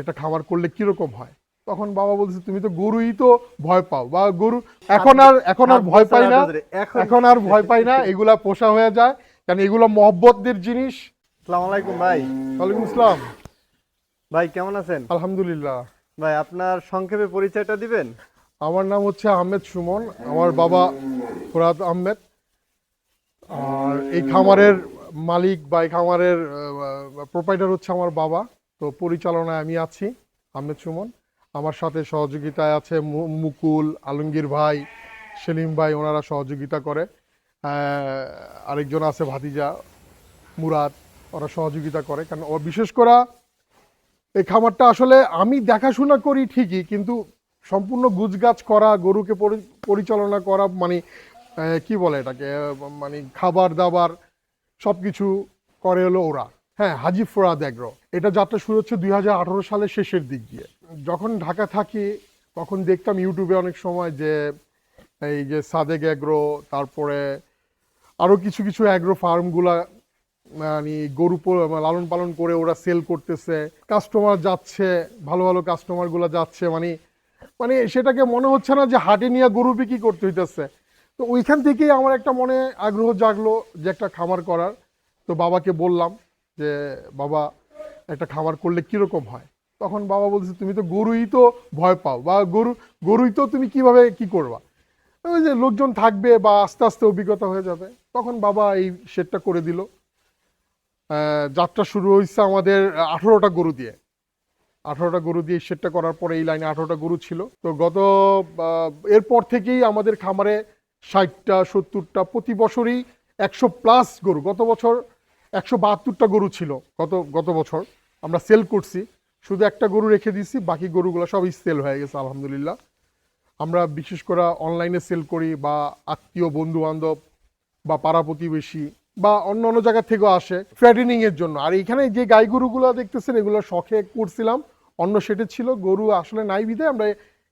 একটা খামার করলে কীরকম হয়? তখন বাবা বলছে তুমি তো গরুই তো ভয় পাও বা গরু এখন আর এখন আর ভয় পাই না এখন আর ভয় পাই না এগুলা পোষা হয়ে যায়। কারণ এগুলো মহব্বতদের জিনিস। আসসালামু আলাইকুম ভাই। ওয়ালাইকুম আসসালাম। ভাই কেমন আছেন? আলহামদুলিল্লাহ। ভাই আপনার সংক্ষেপে পরিচয়টা দিবেন? আমার নাম হচ্ছে আহমেদ সুমন আমার বাবা ফুরাদ আহমেদ। আর এই খামারের মালিক বা এই খামারের প্রোপাইটার হচ্ছে আমার বাবা। তো পরিচালনায় আমি আছি, আহমেদ সুমন। আমার সাথে সহযোগিতায় আছে মুকুল, আলমগীর ভাই, সেলিম ভাই, ওনারা সহযোগিতা করে। আরেকজন আছে ভাতিজা, মুরাদ, ওরা সহযোগিতা করে। কারণ বিশেষ করে এই খামারটা আসলে আমি দেখাশোনা করি ঠিকই, কিন্তু সম্পূর্ণ গুজগাছ করা, গরুকে পরি- পরিচালনা করা মানে কি বলে এটাকে? মানে খাবার দাবার সব কিছু করে হলো ওরা। হ্যাঁ হাজি ফোরাদ এগ্রো। এটা যাত্রা শুরু হচ্ছে দুই হাজার আঠেরো সালের শেষের দিক দিয়ে। যখন ঢাকা থাকি, তখন দেখতাম ইউটিউবে অনেক সময় যে, এই যে সাদেক এগ্রো, তারপরে আরও কিছু কিছু অ্যাগ্রো ফার্মগুলা মানে গরু লালন পালন করে ওরা সেল করতেছে। কাস্টমার যাচ্ছে, ভালো ভালো কাস্টমারগুলো যাচ্ছে মানে মানে সেটাকে মনে হচ্ছে না যে হাটে নিয়ে গরু বিক্রি করতে হইতেছে। তো ওইখান থেকেই আমার একটা মনে আগ্রহ জাগলো যে একটা খামার করার। তো বাবাকে বললাম যে, বাবা, একটা খামার করলে কীরকম হয়? তখন বাবা বলছে, তুমি তো গরুই তো ভয় পাও বা গরু, গরুই তো তুমি কীভাবে কি করবা? ওই যে লোকজন থাকবে বা আস্তে আস্তে অভিজ্ঞতা হয়ে যাবে। তখন বাবা এই শেডটা করে দিল। যাত্রা শুরু হয়েছে আমাদের আঠেরোটা গরু দিয়ে। আঠারোটা গরু দিয়ে শেডটা করার পরে এই লাইনে আঠারোটা গরু ছিল। তো গত এরপর থেকেই আমাদের খামারে ষাটটা, সত্তরটা, প্রতি বছরই একশো প্লাস গরু। গত বছর একশো বাহাত্তরটা গরু ছিল গত গত বছর। আমরা সেল করছি। শুধু একটা গরু রেখে দিয়েছি, বাকি গরুগুলো সবই সেল হয়ে গেছে, আলহামদুলিল্লাহ। আমরা বিশেষ করে অনলাইনে সেল করি বা আত্মীয় বন্ধু বান্ধব বা পাড়া প্রতিবেশী বা অন্য অন্য জায়গা থেকেও আসে ফ্যাটেনিং এর জন্য। আর এখানে যে গাই গরুগুলো দেখতেছেন, এগুলো শখে করছিলাম। অন্য সেটে ছিল, গরু আসলে নাই বিধে আমরা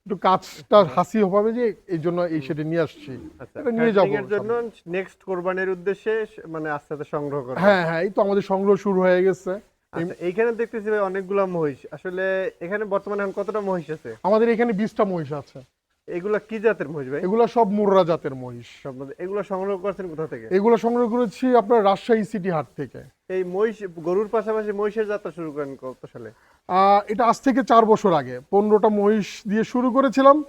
একটু কাজটা হাসি হবে যে এই জন্য এই সেটা নিয়ে আসছি। আচ্ছা এটা নিয়ে যাব এর জন্য নেক্সট কোরবানির উদ্দেশ্যে মানে আস্তে আস্তে সংগ্রহ করা। হ্যাঁ হ্যাঁ এই তো আমাদের সংগ্রহ শুরু হয়ে গেছে। আচ্ছা এইখানে দেখতেছি ভাই অনেকগুলা মহিষ। আসলে এখানে বর্তমানে এখন কতটা মহিষ আছে? আমাদের এখানে বিশটা মহিষ আছে। এগুলা কি জাতের মহিষ ভাই? এগুলো সব মুর্রা জাতের মহিষ। মধ্যে- সংগ্রহ করছেন কোথা থেকে? এগুলো সংগ্রহ করেছি আপনার রাজশাহী সিটি হাট থেকে। এই মহিষ গরুর পাশাপাশি মহিষের যাত্রা শুরু করেন কত সালে? এটা আজ থেকে চার বছর আগে। পনেরোটা মহিষ দিয়ে শুরু করেছিলাম।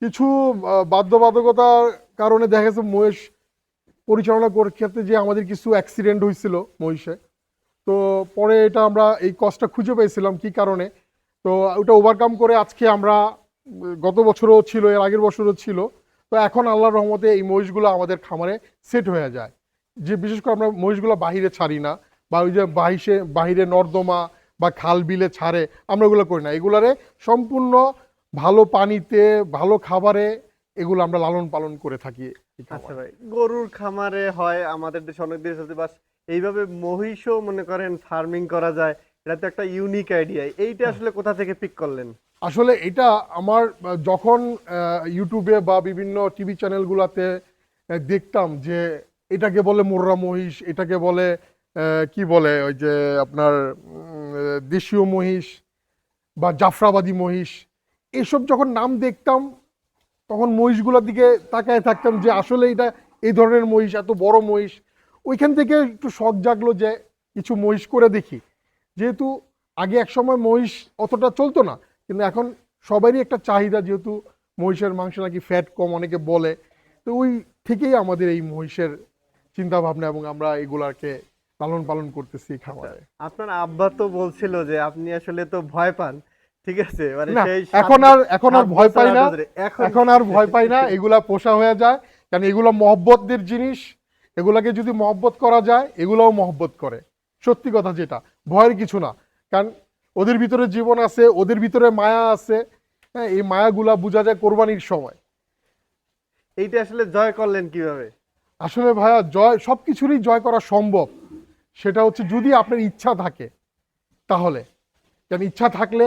কিছু বাধ্যবাধকতার কারণে দেখা গেছে মহিষ পরিচালনা করার ক্ষেত্রে যে আমাদের কিছু অ্যাক্সিডেন্ট হয়েছিল মহিষে। তো পরে এটা আমরা এই কষ্টটা খুঁজে পেয়েছিলাম কি কারণে। তো ওটা ওভারকাম করে আজকে আমরা গত বছরও ছিল, এর আগের বছরও ছিল। তো এখন আল্লাহর রহমতে এই মহিষগুলো আমাদের খামারে সেট হয়ে যায়। যে বিশেষ করে আমরা মহিষগুলো বাহিরে ছাড়ি না, বা ওই যে বাহিষে, বাহিরে নর্দমা বা খাল বিলে ছাড়ে, আমরা ওগুলো করি না। এগুলারে সম্পূর্ণ ভালো পানিতে, ভালো খাবারে এগুলো আমরা লালন পালন করে থাকি আচ্ছা ভাই, গরুর খামারে হয়, আমাদের দেশে অনেক দেশ আছে, বাস এইভাবে মহিষও মনে করেন ফার্মিং করা যায় এটা তো একটা ইউনিক আইডিয়া এইটা আসলে কোথা থেকে পিক করলেন? আসলে এটা আমার যখন ইউটিউবে বা বিভিন্ন টিভি চ্যানেলগুলোতে দেখতাম যে এটাকে বলে মোররা মহিষ এটাকে বলে কি বলে ওই যে আপনার দেশীয় মহিষ বা জাফরাবাদী মহিষ এসব যখন নাম দেখতাম তখন মহিষগুলোর দিকে তাকায় থাকতাম যে আসলে এটা এই ধরনের মহিষ এত বড় মহিষ। ওইখান থেকে একটু শখ জাগলো যে কিছু মহিষ করে দেখি। যেহেতু আগে এক সময় মহিষ অতটা চলতো না কিন্তু এখন সবারই একটা চাহিদা যেহেতু মহিষের মাংস নাকি ফ্যাট কম অনেকে বলে তো ওই থেকেই আমাদের এই মহিষের চিন্তা ভাবনা এবং আমরা এগুলাকে লালন পালন করতেছি খামারে। আপনার আব্বা তো বলছিল যে আপনি আসলে তো ভয় পান ঠিক আছে? মানে সেই এখন আর এখন আর ভয় পাই না এখন এখন আর ভয় পাই না এগুলা পোষা হয়ে যায় কারণ এগুলো মহব্বতদের জিনিস এগুলাকে যদি মহব্বত করা যায় এগুলাও মহব্বত করে। সত্যি কথা যেটা। ভয়ের কিছু না। কারণ ওদের ভিতরে জীবন আছে ওদের ভিতরে মায়া আছে। হ্যাঁ এই মায়াগুলা বোঝা যায় কোরবানির সময়। এইটা আসলে জয় করলেন কীভাবে? আসলে ভাইয়া জয় সব কিছুরই জয় করা সম্ভব। সেটা হচ্ছে যদি আপনার ইচ্ছা থাকে তাহলে। কারণ ইচ্ছা থাকলে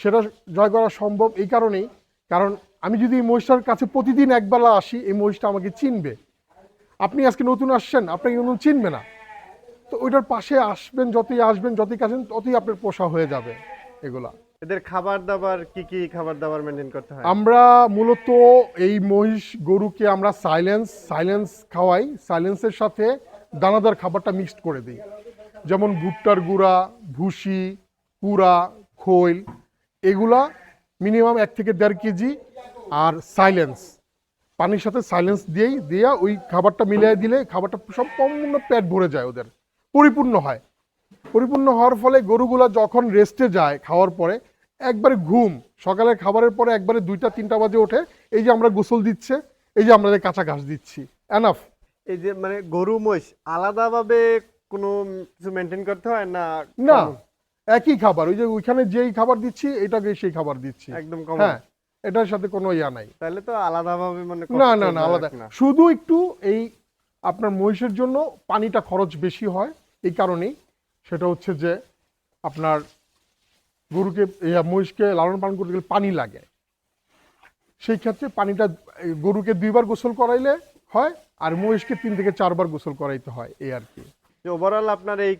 সেটা জয় করা সম্ভব এই কারণেই। কারণ আমি যদি এই মহিষটার কাছে প্রতিদিন একবেলা আসি এই মহিষটা আমাকে চিনবে। আপনি আজকে নতুন আসছেন আপনাকে নতুন চিনবে না। তো ওইটার পাশে আসবেন যতই আসবেন যতই কাছেন ততই আপনার পোষা হয়ে যাবে এগুলা। এদের খাবার দাবার কি কি খাবার দাবার মেনটেন করতে হয়? আমরা মূলত এই মহিষ গরুকে আমরা সাইলেন্স সাইলেন্স খাওয়াই সাইলেন্সের সাথে দানাদার খাবারটা মিক্সড করে দিই। যেমন ভুট্টার গুঁড়া ভুসি কুড়া খৈল এগুলা মিনিমাম এক থেকে দেড় কেজি আর সাইলেন্স পানির সাথে সাইলেন্স দিয়েই দিয়া ওই খাবারটা মিলিয়ে দিলে খাবারটা সম্পূর্ণ পেট ভরে যায় ওদের। পরিপূর্ণ হয়। পরিপূর্ণ হওয়ার ফলে গরুগুলা যখন রেস্টে যায় খাওয়ার পরে একবারে ঘুম সকালে খাবারের পরে একবারে দুইটা তিনটা বাজে ওঠে এই যে আমরা গোসল দিচ্ছে এই যে আমরা কাঁচা ঘাস দিচ্ছি। এনাফ এই যে মানে গরু মহিষ আলাদাভাবে কোনো কিছু মেনটেন করতে হয় না না একই খাবার ওই যে ওইখানে যেই খাবার দিচ্ছি এটাকে সেই খাবার দিচ্ছি। একদম হ্যাঁ এটার সাথে কোনো ইয়া নাই। তাহলে তো আলাদাভাবে মানে না না না আলাদা। শুধু একটু এই আপনার মহিষের জন্য পানিটা খরচ বেশি হয় এই কারণেই সেটা হচ্ছে যে আপনার গরুকে মহিষকে লালন পালন করতে গেলে পানি লাগে। সেই ক্ষেত্রে পানিটা গরুকে দুইবার গোসল করাইলে হয় আর মহিষকে তিন থেকে চারবার গোসল করাইতে হয় এই আর কি। ওভারঅল আপনার এই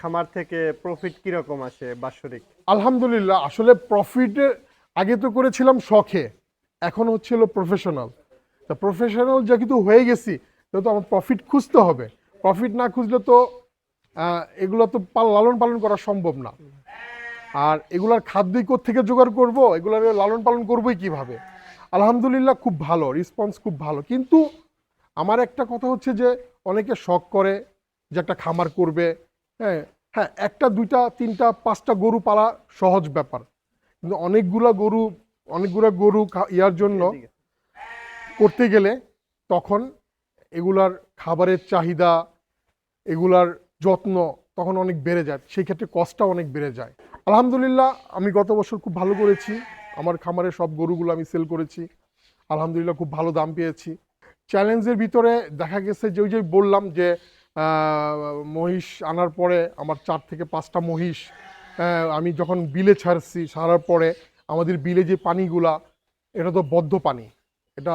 খামার থেকে প্রফিট কীরকম আসে বাৎসরিক? আলহামদুলিল্লাহ আসলে প্রফিটের আগে তো করেছিলাম শখে এখন হচ্ছিল প্রফেশনাল তা প্রফেশনাল যেহেতু হয়ে গেছি সেহেতু আমার প্রফিট খুঁজতে হবে। প্রফিট না খুঁজলে তো এগুলো তো লালন পালন করা সম্ভব না। আর এগুলার খাদ্যই থেকে জোগাড় করব? এগুলার লালন পালন করবোই কীভাবে? আলহামদুলিল্লাহ খুব ভালো রেসপন্স খুব ভালো। কিন্তু আমার একটা কথা হচ্ছে যে অনেকে শখ করে যে একটা খামার করবে। হ্যাঁ হ্যাঁ একটা দুইটা তিনটা পাঁচটা গরু পালা সহজ ব্যাপার। কিন্তু অনেকগুলা গরু অনেকগুলা গরু ইয়ার জন্য করতে গেলে তখন এগুলার খাবারের চাহিদা এগুলার যত্ন তখন অনেক বেড়ে যায়। সেই ক্ষেত্রে কষ্টটা অনেক বেড়ে যায়। আলহামদুলিল্লাহ, আমি গত বছর খুব ভালো করেছি। আমার খামারে সব গরুগুলো আমি সেল করেছি। আলহামদুলিল্লাহ খুব ভালো দাম পেয়েছি। চ্যালেঞ্জের ভিতরে দেখা গেছে যে ওই যে বললাম যে মহিষ আনার পরে আমার চার থেকে পাঁচটা মহিষ আমি যখন বিলে ছাড়ছি, ছাড়ার পরে আমাদের বিলে যে পানিগুলা, এটা তো বদ্ধ পানি। এটা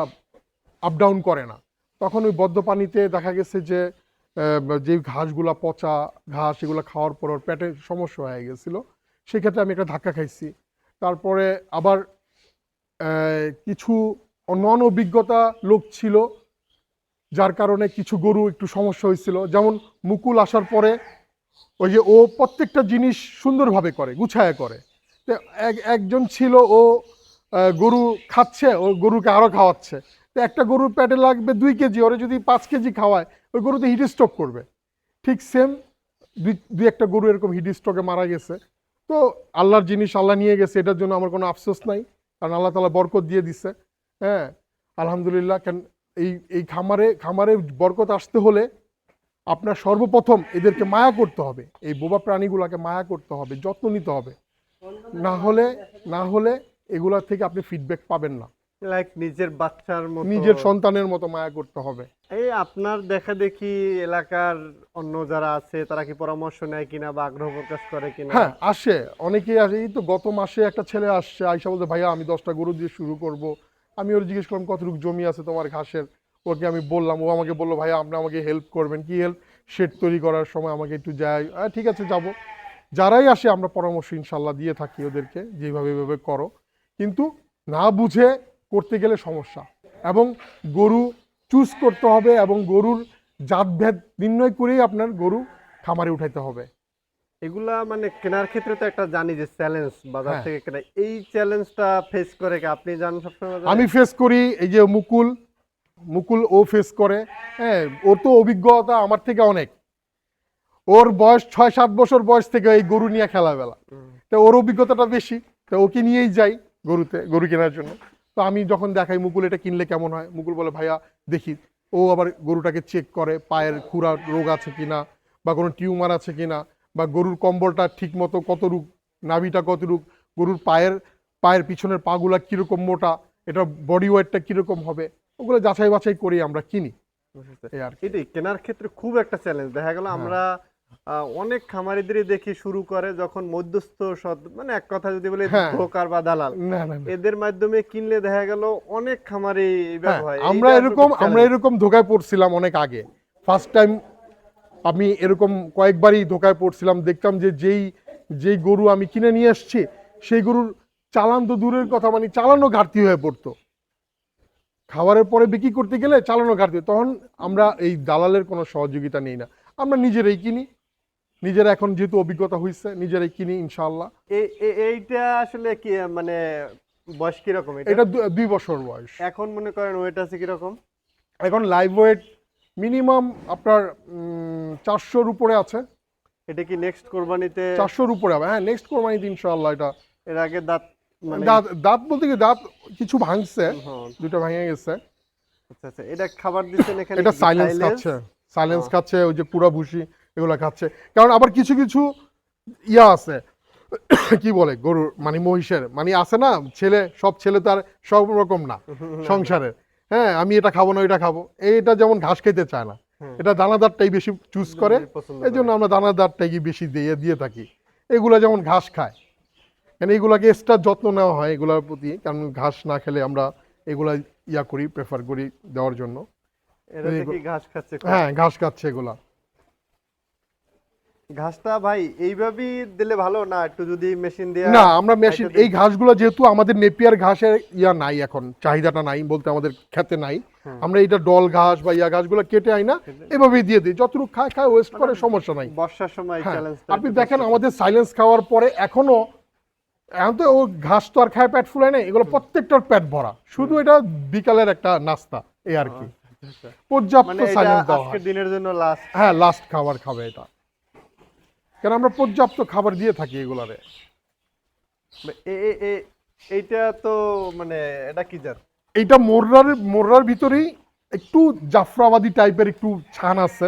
আপ ডাউন করে না। তখন ওই বদ্ধ পানিতে দেখা গেছে যে যে ঘাসগুলা পচা ঘাস এগুলো খাওয়ার পর ওর পেটে সমস্যা হয়ে গেছিল, সেক্ষেত্রে আমি একটা ধাক্কা খাইছি। তারপরে আবার কিছু নন অভিজ্ঞতা লোক ছিল, যার কারণে কিছু গরু একটু সমস্যা হয়েছিল। যেমন মুকুল আসার পরে ওই যে ও প্রত্যেকটা জিনিস সুন্দরভাবে করে, গুছায় করে। তো এক, একজন ছিল ও গরু খাচ্ছে, ও গরুকে আরও খাওয়াচ্ছে। তো একটা গরুর প্যাটে লাগবে দুই কেজি, ওরা যদি পাঁচ কেজি খাওয়ায়, ওই গরুতে হিট স্ট্রোক করবে। ঠিক সেম দুই দুই একটা গরু এরকম হিট স্ট্রোকে মারা গেছে। তো আল্লাহর জিনিস আল্লাহ নিয়ে গেছে, এটার জন্য আমার কোনো আফসোস নাই, কারণ আল্লাহ তালা বরকত দিয়ে দিছে হ্যাঁ। আলহামদুলিল্লাহ, কেন এই এই খামারে খামারে বরকত আসতে হলে আপনার সর্বপ্রথম এদেরকে মায়া করতে হবে, এই বোবা প্রাণীগুলোকে মায়া করতে হবে, যত্ন নিতে হবে। না হলে না হলে এগুলা থেকে আপনি ফিডব্যাক পাবেন না। লাইক নিজের বাচ্চার মতো। নিজের সন্তানের মতো মায়া করতে হবে। এই আপনার দেখা দেখি এলাকার অন্য যারা আছে তারা কি পরামর্শ নেয় কিনা বা আগ্রহ প্রকাশ করে কিনা? হ্যাঁ আসে। অনেকেই আসে এই তো গত মাসে একটা ছেলে আসছে আইসা বলতে ভাইয়া আমি দশটা গরু দিয়ে শুরু করব। আমি ওর জিজ্ঞেস করলাম কতটুকু জমি আছে তোমার ঘাসের? ওকে আমি বললাম ও আমাকে বলল ভাইয়া আপনি আমাকে হেল্প করবেন। কি হেল্প শেড তৈরি করার সময় আমাকে একটু যাই। ঠিক আছে যাব। যারাই আসে আমরা পরামর্শ ইনশাল্লাহ দিয়ে থাকি ওদেরকে যেভাবে এভাবে করো। কিন্তু না বুঝে করতে গেলে সমস্যা। এবং গরু চুজ করতে হবে এবং গরুর জাতভেদ নির্ণয় করেই আপনার গরু খামারে উঠাইতে হবে। এগুলা মানে কেনার ক্ষেত্রে তো একটা জানি যে চ্যালেঞ্জ বাজার হ্যাঁ। থেকে কেনা। এই চ্যালেঞ্জটা ফেস করে কি আপনি জানেন সবসময় আমি ফেস করি এই যে মুকুল মুকুল ও ফেস করে। হ্যাঁ ওর তো অভিজ্ঞতা আমার থেকে অনেক। ওর বয়স ছয় সাত বছর বয়স থেকে এই গরু নিয়ে খেলাবেলা। তো ওর অভিজ্ঞতাটা বেশি। তো ওকে নিয়েই যাই গরুতে গরু কেনার জন্য। তো আমি যখন দেখাই মুকুল এটা কিনলে কেমন হয়? মুকুল বলে ভাইয়া দেখি। ও আবার গরুটাকে চেক করে পায়ের খুরা রোগ আছে কিনা বা কোনো টিউমার আছে কিনা বা গরুর কম্বলটা ঠিক মতো কত রূপ নাভিটা কত রূপ গরুর পায়ের পায়ের পিছনের পাগুলা কীরকম মোটা এটা বডি ওয়েটটা কীরকম হবে? ওগুলো যাচাই বাছাই করি আমরা কিনি। বুঝতে আর কি। এটাই কেনার ক্ষেত্রে খুব একটা চ্যালেঞ্জ দেখা গেল হ্যাঁ। আমরা অনেক খামারিদেরই দেখি শুরু করে যখন মধ্যস্থ মানে এক কথা যদি বলি হ্যাঁ। ব্রোকার বা দালাল। এদের মাধ্যমে কিনলে দেখা গেল অনেক খামারি হ্যাঁ, হয় আমরা এরকম আমরা এরকম ধোকায় পড়ছিলাম অনেক আগে। ফার্স্ট টাইম আমি এরকম কয়েকবারই ধোকায় পড়ছিলাম। দেখতাম যে যেই যেই গরু আমি কিনে নিয়ে আসছি সেই গরুর চালান তো দূরের কথা মানে চালানো ঘাটতি হয়ে পড়তো। খাবারের পরে বিক্রি করতে গেলে চালানো ঘাটতি তখন আমরা এই দালালের কোনো সহযোগিতা নিই না। আমরা নিজেরাই কিনি। নিজেরা এখন যেহেতু অভিজ্ঞতা হয়েছে নিজেরাই কিনি ইনশাল্লাহ এই এই- এইটা আসলে কি মানে বয়স কীরকম এটা? এটা দুই বছর বয়স। এখন মনে করেন ওয়েট আছে কীরকম? এখন লাইভ ওয়েট মিনিমাম আপনার চারশোর উপরে আছে। এটা কি নেক্সট কোরবানিতে? চারশোর উপরে হবে। হ্যাঁ নেক্সট কোরবানিতে ইনশাল্লাহ এটা। এর আগে দাঁত মানে দাঁত দাঁত বলতে কি দাঁত কিছু ভাঙছে দুটো ভেঙে গেছে। আচ্ছা আচ্ছা এটা খাবার দিচ্ছেন এখানে এটা সাইলেন্স খাচ্ছে সাইলেন্স খাচ্ছে ওই যে পুরা ভুসি। এগুলো খাচ্ছে। কারণ আবার কিছু কিছু ইয়া আছে কি বলে গরুর মানে মহিষের মানে আছে না ছেলে সব ছেলে তার সব রকম না সংসারের। হ্যাঁ আমি এটা খাব না ওইটা খাব। এইটা যেমন ঘাস খেতে চায় না। এটা দানাদারটাই বেশি চুজ করে এই জন্য আমরা দানাদারটাই বেশি দিয়ে দিয়ে থাকি। এগুলা যেমন ঘাস খায়। কারণ এগুলাকে এক্সট্রা যত্ন নেওয়া হয় এগুলার প্রতি কারণ ঘাস না খেলে আমরা এগুলা ইয়া করি প্রেফার করি দেওয়ার জন্য। এটা। হ্যাঁ ঘাস খাচ্ছে এগুলা। ঘাসটা ভাই এইভাবেই দিলে ভালো? না একটু যদি মেশিন দিয়ে না আমরা মেশিন এই ঘাসগুলো যেহেতু আমাদের নেপিয়ার ঘাসের ইয়া নাই এখন চাহিদাটা নাই বলতে আমাদের খেতে নাই। আমরা এটা ডল ঘাস বা ইয়া ঘাসগুলো কেটে আই না এভাবেই দিয়ে দিই। যতটুকু খায় খায় ওয়েস্ট করে সমস্যা নাই। বর্ষার সময় হ্যাঁ, চ্যালেঞ্জ আপনি দেখেন আমাদের সাইলেন্স খাওয়ার পরে এখনও এখন তো ও ঘাস তো আর খায় পেট ফুলে নেই এগুলো প্রত্যেকটার পেট ভরা। শুধু এটা বিকালের একটা নাস্তা এই আর কি। পর্যাপ্ত মানে সাইলেন্স দেওয়া দিনের জন্য লাস্ট হ্যাঁ লাস্ট খাবার খাবে এটা। কারণ আমরা পর্যাপ্ত খাবার দিয়ে থাকি এগুলারে। এইটা তো মানে এটা কি জাত? এইটা মোররার মোররার ভিতরেই একটু জাফরাবাদী টাইপের একটু ছান আছে।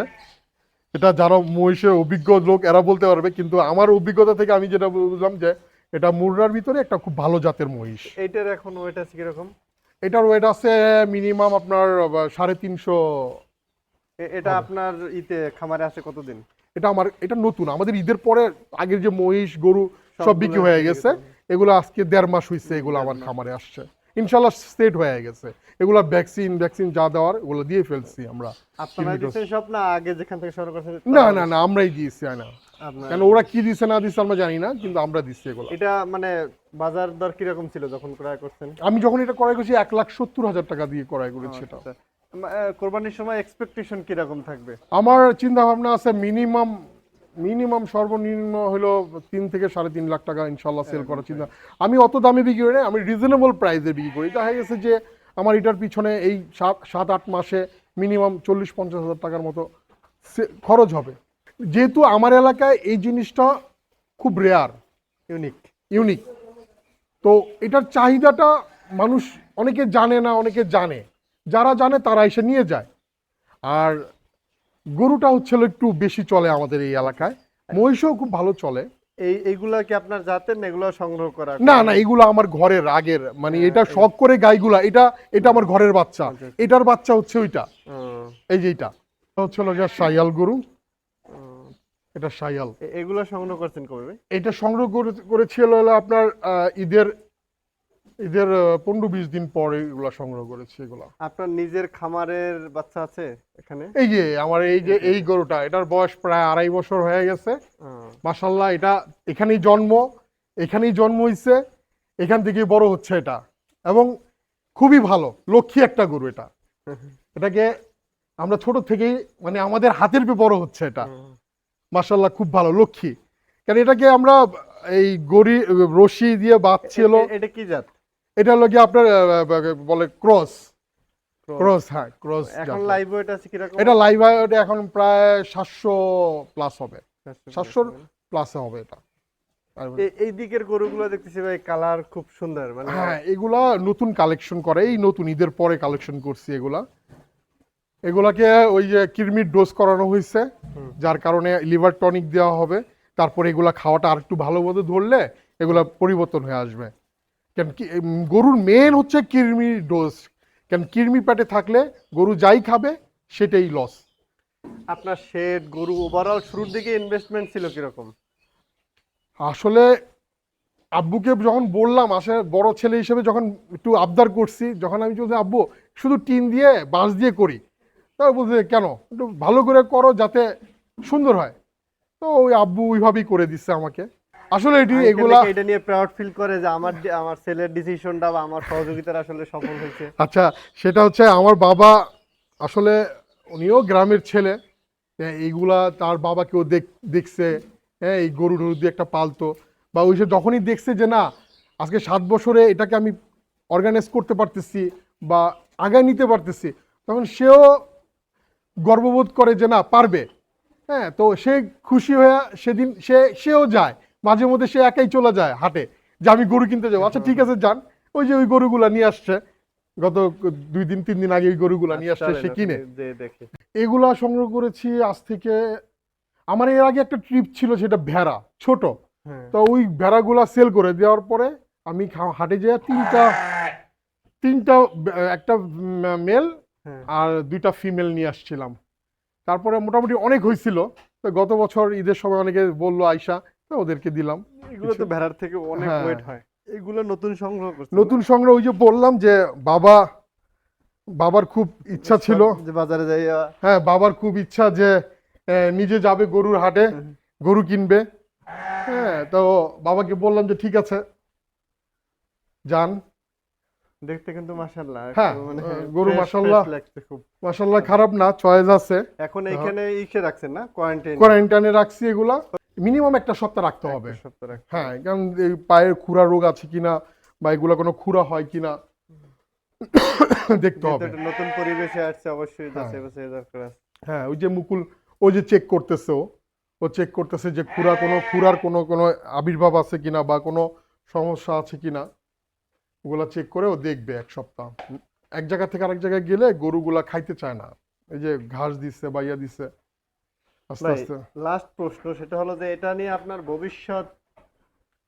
এটা যারা মহিষের অভিজ্ঞ লোক এরা বলতে পারবে কিন্তু আমার অভিজ্ঞতা থেকে আমি যেটা বুঝলাম যে এটা মুররার ভিতরে একটা খুব ভালো জাতের মহিষ। এইটার এখন ওয়েট আছে কীরকম? এটার ওয়েট আছে মিনিমাম আপনার সাড়ে তিনশো। এটা আপনার ইতে খামারে আছে কতদিন? এটা আমার এটা নতুন। আমাদের ঈদের পরে আগের যে মহিষ গরু সব বিক্রি হয়ে গেছে। এগুলো আজকে দেড় মাস হয়েছে এগুলো আমার খামারে আসছে। ইনশাল্লাহ সেট হয়ে গেছে। এগুলো ভ্যাকসিন ভ্যাকসিন যা দেওয়ার ওগুলো দিয়ে ফেলছি আমরা। সব না আগে যেখান থেকে সংগ্রহ করছেন না না না আমরাই দিয়েছি না কেন ওরা কি দিছে না দিছে আমরা জানি না কিন্তু আমরা দিচ্ছি এগুলো। এটা মানে বাজার দর কীরকম ছিল যখন ক্রয় করছেন? আমি যখন এটা ক্রয় করেছি এক লাখ সত্তর হাজার টাকা দিয়ে ক্রয় করেছি এটা কোরবানির সময় এক্সপেকটেশন কীরকম থাকবে? আমার চিন্তা ভাবনা আছে মিনিমাম মিনিমাম সর্বনিম্ন হলো তিন থেকে সাড়ে তিন লাখ টাকা ইনশাল্লাহ সেল করার চিন্তা। আমি অত দামে বিক্রি করি না আমি রিজনেবল প্রাইসে বিক্রি করি। দেখা গেছে যে আমার এটার পিছনে এই সাত সাত আট মাসে মিনিমাম চল্লিশ পঞ্চাশ হাজার টাকার মতো সে- খরচ হবে। যেহেতু আমার এলাকায় এই জিনিসটা খুব রেয়ার ইউনিক ইউনিক তো এটার চাহিদাটা মানুষ অনেকে জানে না অনেকে জানে। যারা জানে তারা এসে নিয়ে যায়। আর গরুটা হচ্ছে একটু বেশি চলে আমাদের এই এলাকায়। মহিষও খুব ভালো চলে। এই এইগুলা কি আপনার জাতের না এগুলো সংগ্রহ করা? না না এগুলো আমার ঘরের আগের। মানে এটা শখ করে গাইগুলা এটা এটা আমার ঘরের বাচ্চা। এটার বাচ্চা হচ্ছে ওইটা। এই যে এটা। হচ্ছে হলো সাইয়াল গরু। এটা সাইয়াল এগুলো সংগ্রহ করছেন কবে এটা সংগ্রহ করে- করেছিল হলো আপনার ঈদের আহ, পনেরো বিশ দিন পরে এগুলা সংগ্রহ করেছি এগুলা। আপনার নিজের খামারের বাচ্চা আছে এখানে? এই যে আমার এই যে এই গরুটা এটার বয়স প্রায় আড়াই বছর হয়ে গেছে। মাসাল্লাহ এটা এখানেই জন্ম এখানেই জন্ম হয়েছে এখান থেকেই বড় হচ্ছে এটা। এবং খুবই ভালো লক্ষ্মী একটা গরু এটা। এটাকে আমরা ছোট থেকেই মানে আমাদের হাতের পে বড় হচ্ছে এটা। মাসাল্লাহ খুব ভালো লক্ষ্মী। কারণ এটাকে আমরা এই গড়ি রশি দিয়ে বাঁধছিল। এটা কি জাত? এটা হলো কি আপনার বলে ক্রস। ক্রস। হ্যাঁ ক্রস এখন লাইভ ওয়েট আছে কীরকম? এটা লাইভ এটা এখন প্রায় সাতশো প্লাস হবে। সাতশোর প্লাস হবে এটা। এই দিকের গরুগুলো দেখতেছি ভাই কালার খুব সুন্দর মানে হ্যাঁ এগুলা নতুন কালেকশন করে এই নতুন ঈদের পরে কালেকশন করছি এগুলা। এগুলাকে ওই যে কিরমির ডোজ করানো হয়েছে যার কারণে লিভার টনিক দেওয়া হবে। তারপরে এগুলা খাওয়াটা আর একটু ভালো মতো ধরলে এগুলা পরিবর্তন হয়ে আসবে। কেন কি গরুর মেন হচ্ছে কিরমির ডোজ কেন কিরমি পেটে থাকলে গরু যাই খাবে সেটাই লস আপনার শেড গরু ওভারঅল শুরুর দিকে ইনভেস্টমেন্ট ছিল কীরকম? আসলে আব্বুকে যখন বললাম আসলে বড় ছেলে হিসেবে যখন একটু আবদার করছি যখন আমি বলছি আব্বু শুধু টিন দিয়ে বাঁশ দিয়ে করি। তা বলছে কেন? একটু ভালো করে করো যাতে সুন্দর হয়। তো ওই আব্বু ওইভাবেই করে দিচ্ছে আমাকে। আসলে এটি এগুলা এটা নিয়ে প্রাউড ফিল করে যে আমার আমার ছেলের ডিসিশনটা বা আমার সহযোগিতার আসলে সফল হয়েছে। আচ্ছা সেটা হচ্ছে আমার বাবা আসলে উনিও গ্রামের ছেলে। এইগুলা তার বাবা কেউ দেখ- দেখছে। হ্যাঁ এই গরু টরু দিয়ে একটা পালতো। বা ওই সে যখনই দেখছে যে না আজকে সাত বছরে এটাকে আমি অর্গানাইজ করতে পারতেছি বা আগায় নিতে পারতেছি তখন সেও গর্ববোধ করে যে না পারবে। হ্যাঁ তো সে খুশি হয়ে সেদিন সে সেও যায়। মাঝে মধ্যে সে একাই চলে যায় হাটে যে আমি গরু কিনতে যাব। আচ্ছা ঠিক আছে যান। ওই যে ওই গরুগুলা নিয়ে আসছে। গত দুই দিন তিন দিন আগে ওই গরুগুলা নিয়ে আসছে সে কিনে। এগুলা সংগ্রহ করেছি আজ থেকে আমার এর আগে একটা ট্রিপ ছিল সেটা ভেড়া ছোট। হ্যাঁ। তো ওই ভেড়াগুলা সেল করে দেওয়ার পরে আমি হাটে যেয়ে তিনটা তিনটা একটা মেল হ্যাঁ। আর দুইটা ফিমেল নিয়ে আসছিলাম। তারপরে মোটামুটি অনেক হয়েছিল। তো গত বছর ঈদের সময় অনেকে বলল আয়সা তো ওদেরকে দিলাম। এগুলো তো ভেড়ার থেকে অনেক হ্যাঁ। ওয়েট হয়। এগুলো নতুন সংগ্রহ করছে। নতুন সংগ্রহ ওই যে বললাম যে বাবা বাবার খুব ইচ্ছা ছিল। যে বাজারে যাইয়া হ্যাঁ বাবার খুব ইচ্ছা যে নিজে যাবে গরুর হাটে গরু কিনবে। হ্যাঁ তো বাবাকে বললাম যে ঠিক আছে যান। দেখতে কিন্তু মাশাআল্লাহ হ্যাঁ, মানে গরু fresh- মাশাআল্লাহ। খুব। মাসাল্লাহ খারাপ না চয়েস আছে। এখন এইখানে ইসে রাখছেন না? কোয়ারেন্টাইন কোয়ারেন্টাইনে রাখছি এগুলা। মিনিমাম একটা সপ্তাহ রাখতে হবে। হ্যাঁ কারণ এই পায়ের খুরা রোগ আছে কিনা বা এগুলা কোনো খুরা হয় কিনা দেখতে হবে। নতুন পরিবেশে আসছে অবশ্যই হ্যাঁ। হ্যাঁ ওই যে মুকুল ও যে চেক করতেছে ও চেক করতেছে যে খুরা কোনো খুরার কোনো কোনো আবির্ভাব আছে কিনা বা কোনো সমস্যা আছে কিনা ওগুলা চেক করে ও দেখবে এক সপ্তাহ। এক জায়গা থেকে আরেক জায়গায় গেলে গরুগুলা খাইতে চায় না। এই যে ঘাস দিচ্ছে বা ইয়া দিচ্ছে আস্তে লাস্ট প্রশ্ন সেটা হলো যে এটা নিয়ে আপনার ভবিষ্যৎ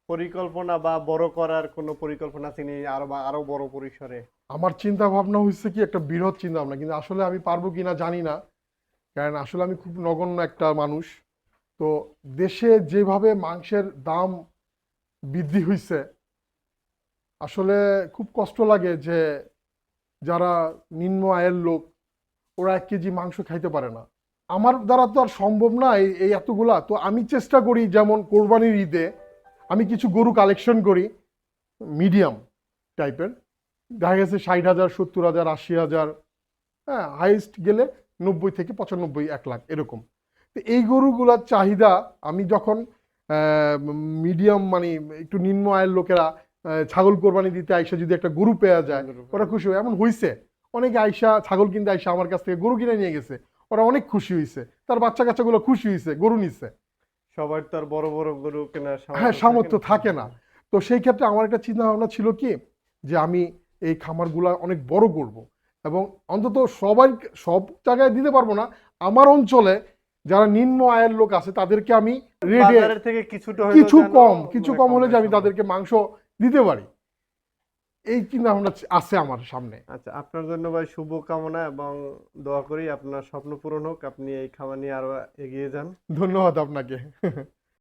পরিকল্পনা বা বড় করার কোনো পরিকল্পনা আছে নি আরও বা আরও বড় পরিসরে? আমার চিন্তা ভাবনা হচ্ছে কি একটা বৃহৎ চিন্তা ভাবনা কিন্তু আসলে আমি পারব কিনা জানি না। কারণ আসলে আমি খুব নগণ্য একটা মানুষ। তো দেশে যেভাবে মাংসের দাম বৃদ্ধি হয়েছে আসলে খুব কষ্ট লাগে যে যারা নিম্ন আয়ের লোক ওরা এক কেজি মাংস খাইতে পারে না। আমার দ্বারা তো আর সম্ভব না এই এতগুলা। তো আমি চেষ্টা করি যেমন কোরবানির ঈদে আমি কিছু গরু কালেকশন করি মিডিয়াম টাইপের দেখা গেছে ষাট হাজার সত্তর হাজার আশি হাজার হ্যাঁ হাইয়েস্ট গেলে নব্বই থেকে পঁচানব্বই এক লাখ এরকম। তো এই গরুগুলার চাহিদা আমি যখন মিডিয়াম মানে একটু নিম্ন আয়ের লোকেরা ছাগল কোরবানি দিতে আইসা যদি একটা গরু পেয়ে যায় ওরা খুশি হয়। এমন হয়েছে অনেকে আইসা ছাগল কিনতে আইসা আমার কাছ থেকে গরু কিনে নিয়ে গেছে। ওরা অনেক খুশি হয়েছে তার বাচ্চা কাচ্চাগুলো খুশি হয়েছে গরু নিচ্ছে সবার তো আর বড় বড় গরু কেনার হ্যাঁ সামর্থ্য থাকে না। তো সেই ক্ষেত্রে আমার একটা চিন্তা ভাবনা ছিল কি যে আমি এই খামারগুলা অনেক বড় করব। এবং অন্তত সবাই সব জায়গায় দিতে পারব না। আমার অঞ্চলে যারা নিম্ন আয়ের লোক আছে তাদেরকে আমি রেডে থেকে কিছুটা কিছু কম কিছু মানে কম হলে যে আমি তাদেরকে মাংস দিতে পারি। এই চিন্তা ভাবনা আছে আমার সামনে। আচ্ছা আপনার জন্য ভাই শুভ কামনা এবং দোয়া করি আপনার স্বপ্ন পূরণ হোক। আপনি এই খামার নিয়ে আরও এগিয়ে যান। ধন্যবাদ আপনাকে।